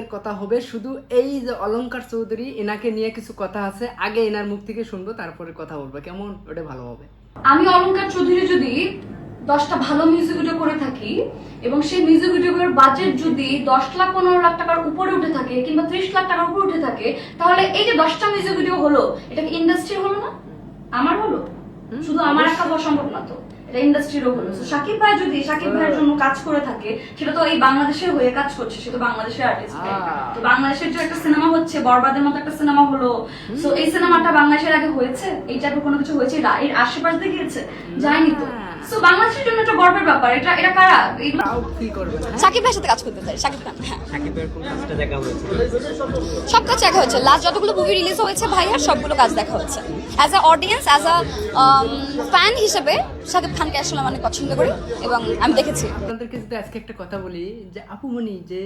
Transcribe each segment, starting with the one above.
এর কথা হবে। শুধু এই যে অলংকার চৌধুরী এনাকে নিয়ে কিছু কথা আছে আগে এনার মুখ থেকে শুনব তারপরে কথা বলব। কেমন? ওটা ভালো হবে। আমি অলংকার চৌধুরী যদি দশটা ভালো মিউজিক ভিডিও করে থাকি এবং সেই মিউজিক ভিডিওগুলোর বাজেট যদি দশ লাখ পনেরো লাখ টাকার উপরে উঠে থাকে কিংবা ত্রিশ লাখ টাকার উপরে উঠে থাকে তাহলে এই যে দশটা মিউজিক ভিডিও হলো এটা কি ইন্ডাস্ট্রি হলো না? আমার হলো? শুধু আমার একা হওয়া সম্ভব না তো? এটা ইন্ডাস্ট্রিরও হলো শাকিব ভাই যদি শাকিব ভাইয়ের জন্য কাজ করে থাকে সেটা তো এই বাংলাদেশের হয়ে কাজ করছে সে তো বাংলাদেশের আর্টিস্ট তো বাংলাদেশের যে একটা সিনেমা হচ্ছে বরবাদের মতো একটা সিনেমা হলো। সো এই সিনেমাটা বাংলাদেশের আগে হয়েছে? এই টাইপের কোনো কিছু হয়েছে? এর- এর আশেপাশ দেখিয়েছে গিয়েছে? যায়নি তো? সো বাংলাদেশের জন্য একটা গর্বের ব্যাপার এটা এটা কারা? সাকিব ভাইয়ের সাথে কাজ করতে চাই সাকিব খান হ্যাঁ। সাকিবের কোন কাজটা দেখা হয়েছে? সব কাজ দেখা হচ্ছে লাস্ট যতগুলো মুভি রিলিজ হয়েছে ভাইয়ার সবগুলো কাজ দেখা হচ্ছে as a audience as a fan হিসেবে সাকিব খানকে আসলে আমি অনেক পছন্দ করি এবং আমি দেখেছি। আপনাদেরকে যদি আজকে একটা কথা বলি যে আপুমণি যে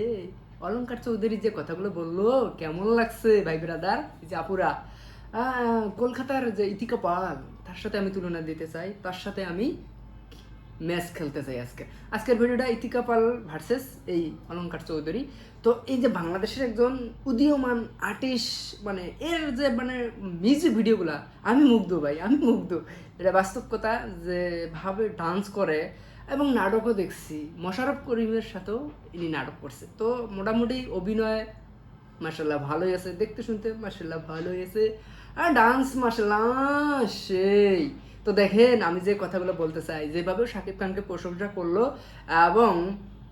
অলংকার চৌধুরী যে কথাগুলো বলল কেমন লাগছে ভাই ব্রাদার যে আপুরা আহ, কলকাতার যে ইতিকা পাল তার সাথে আমি তুলনা দিতে চাই তার সাথে আমি ম্যাচ খেলতে চাই আজকে। আজকের ভিডিওটা ইতিকা পাল ভার্সেস এই অলংকার চৌধুরী। তো এই যে বাংলাদেশের একজন উদীয়মান আর্টিস্ট মানে এর যে মানে মিউজিক ভিডিওগুলা আমি মুগ্ধ ভাই, আমি মুগ্ধ। এটা বাস্তব কথা যে ভাবে ডান্স করে এবং নাটকও দেখছি। মোশারফ করিমের সাথেও ইনি নাটক করছে। তো মোটামুটি অভিনয় মার্শাল্লাহ ভালোই আছে। দেখতে শুনতে মার্শাল্লাহ ভালোই আছে। আর ডান্স মাসাল্লাহ সেই। তো দেখেন, আমি যে কথাগুলো বলতে চাই যেভাবে শাকিব খানকে প্রশংসা করল, এবং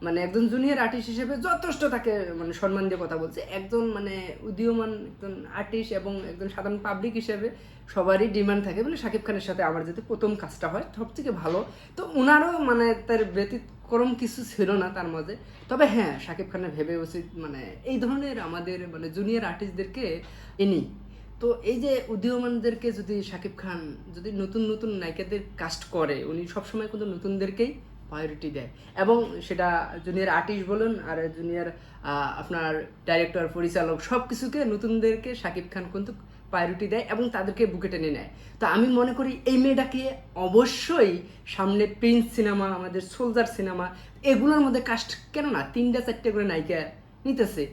মানে একজন জুনিয়র আর্টিস্ট হিসেবে যথেষ্ট তাকে মানে সম্মান দিয়ে কথা বলছে। একজন মানে উদীয়মান একজন আর্টিস্ট এবং একজন সাধারণ পাবলিক হিসেবে সবারই ডিমান্ড থাকে। বলে শাকিব খানের সাথে আমার যদি প্রথম কাজটা হয়, সব থেকে ভালো। তো ওনারও মানে তার ব্যতিক্রম কিছু ছিল না তার মাঝে। তবে হ্যাঁ শাকিব খানের ভেবে উচিত মানে এই ধরনের আমাদের মানে জুনিয়র আর্টিস্টদেরকে এনি তো এই যে উদীয়মানদেরকে যদি শাকিব খান, যদি নতুন নতুন নায়িকাদের কাস্ট করে, উনি সবসময় কিন্তু নতুনদেরকেই প্রায়োরিটি দেয়। এবং সেটা জুনিয়র আর্টিস্ট বলুন আর জুনিয়র আপনার ডাইরেক্টর পরিচালক সব কিছুকে নতুনদেরকে শাকিব খান কিন্তু প্রায়োরিটি দেয় এবং তাদেরকে বুকে টেনে নেয়। তো আমি মনে করি এই মেয়েটাকে অবশ্যই সামনে প্রিন্স সিনেমা আমাদের সোলজার সিনেমা এগুলোর মধ্যে কাস্ট কেন না তিনটা চারটে করে নায়িকা নিতেছে।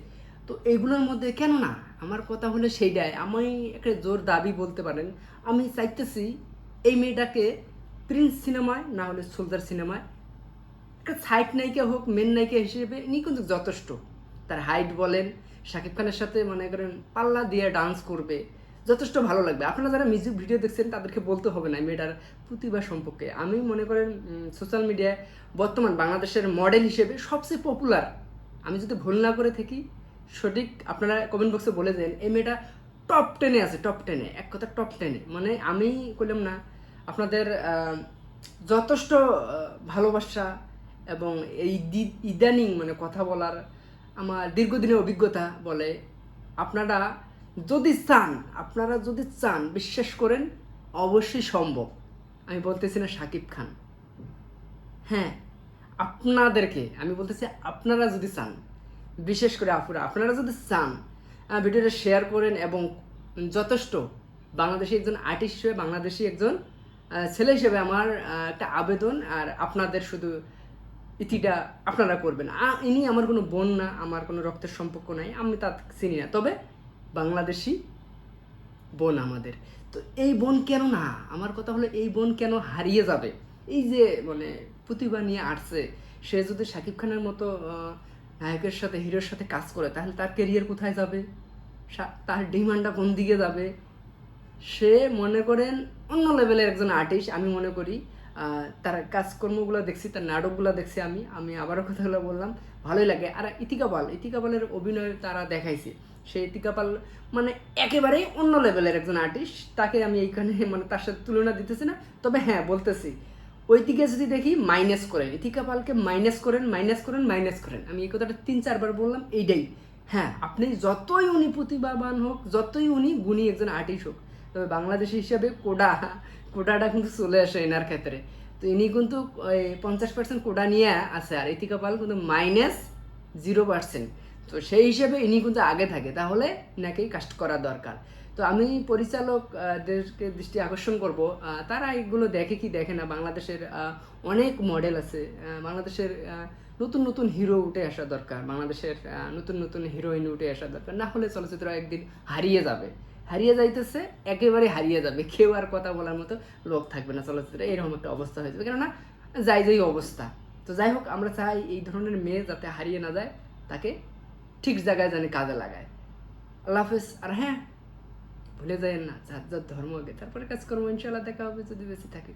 তো এগুলোর মধ্যে কেন না আমার কথা হলো সেইটাই, আমি একটা জোর দাবি বলতে পারেন, আমি চাইতেছি এই মেয়েটাকে প্রিন্স সিনেমায়, না হলে সোলজার সিনেমায়, একটা সাইড নায়িকা হোক, মেন নায়িকা হিসেবে ইনি কিন্তু যথেষ্ট। তার হাইট বলেন, শাকিব খানের সাথে মনে করেন পাল্লা দিয়ে ডান্স করবে, যথেষ্ট ভালো লাগবে। আপনারা যারা মিউজিক ভিডিও দেখছেন, তাদেরকে বলতে হবে না মেয়েটার প্রতিভা সম্পর্কে। আমি মনে করেন সোশ্যাল মিডিয়ায় বর্তমান বাংলাদেশের মডেল হিসেবে সবচেয়ে পপুলার আমি যদি ভুল না করে থাকি সঠিক আপনারা কমেন্ট বক্সে বলে দেন, এই মেয়েটা টপ টেনে আছে টপ টেনে এক কথা টপ টেনে মানে আমি করলাম না, আপনাদের যথেষ্ট ভালোবাসা এবং এই ইদানিং মানে কথা বলার আমার দীর্ঘদিনের অভিজ্ঞতা বলে, আপনারা যদি চান, আপনারা যদি চান, বিশ্বাস করেন, অবশ্যই সম্ভব। আমি বলতেছি না সাকিব খান। হ্যাঁ আপনাদেরকে, আমি বলতেছি আপনারা যদি চান বিশেষ করে আপুরা, আপনারা যদি চান ভিডিওটা শেয়ার করেন এবং যথেষ্ট বাংলাদেশি একজন আর্টিস্ট হিসেবে, বাংলাদেশি একজন ছেলে হিসেবে আমার একটা আবেদন আর আপনাদের শুধু ইতিটা আপনারা করবেন। ইনি আমার কোনো বোন না, আমার কোনো রক্তের সম্পর্ক নাই, আমি তা চিনি না। তবে বাংলাদেশি বোন আমাদের। তো এই বোন কেন না? আমার কথা হলো এই বোন কেন হারিয়ে যাবে? এই যে মানে প্রতিভা নিয়ে আসছে, সে যদি শাকিব খানের মতো নায়কের সাথে, হিরোর সাথে কাজ করে, তাহলে তার কেরিয়ার কোথায় যাবে? তার ডিমান্ডটা কোন দিকে যাবে? সে মনে করেন অন্য লেভেলের একজন আর্টিস্ট আমি মনে করি। তার কাজকর্মগুলো দেখছি, তার নাটকগুলো দেখছি আমি। আমি আবারও কথাগুলো বললাম, ভালোই লাগে। আর ইতিকা পাল, ইতিকা পালের অভিনয় তারা দেখাইছে। সে ইতিকা পাল মানে একেবারেই অন্য লেভেলের একজন আর্টিস্ট তাকে আমি এইখানে মানে তার সাথে তুলনা দিতেছি না। তবে হ্যাঁ বলতেছি। ওই দিকে যদি দেখি মাইনাস করেন ইতিকা পালকে মাইনাস করেন মাইনাস করেন মাইনাস করেন। আমি এই কথাটা তিন, চারবার বললাম, এইটাই। হ্যাঁ আপনি যতই উনি প্রতিভাবান হোক, যতই উনি গুণী একজন আর্টিস্ট হোক, তবে বাংলাদেশি হিসাবে কোডা, কোডাটা কিন্তু চলে আসে এনার ক্ষেত্রে। তো ইনি কিন্তু পঞ্চাশ পার্সেন্ট কোডা নিয়ে আছে, আর ইতিকা পাল কিন্তু মাইনাস জিরো পার্সেন্ট তো সেই হিসেবে ইনি কিন্তু আগে থাকে। তাহলে নাকি কাস্ট করা দরকার। তো আমি পরিচালকদেরকে দৃষ্টি আকর্ষণ করব। তারা এগুলো দেখে কি দেখে না, বাংলাদেশের অনেক মডেল আছে। বাংলাদেশের নতুন নতুন হিরো উঠে আসা দরকার। বাংলাদেশের নতুন নতুন হিরোইন উঠে আসা দরকার। না হলে চলচ্চিত্র একদিন হারিয়ে যাবে। হারিয়ে যাইতেছে, একেবারে হারিয়ে যাবে। কেউ আর কথা বলার মতো লোক থাকবে না চলচ্চিত্রে। এরকম একটা অবস্থা হয়ে যাবে। কেননা যাই যাই অবস্থা। তো যাই হোক, আমরা চাই এই ধরনের মেয়ে যাতে হারিয়ে না যায়, তাকে ঠিক জায়গায় জানি কাজে লাগায়। আল্লাহ হাফেজ। আর হ্যাঁ ভুলে যায় না, যার যার ধর্ম আগে তারপরে কাজকর্ম ইনশাল্লাহ দেখা হবে, যদি বেঁচে থাকে।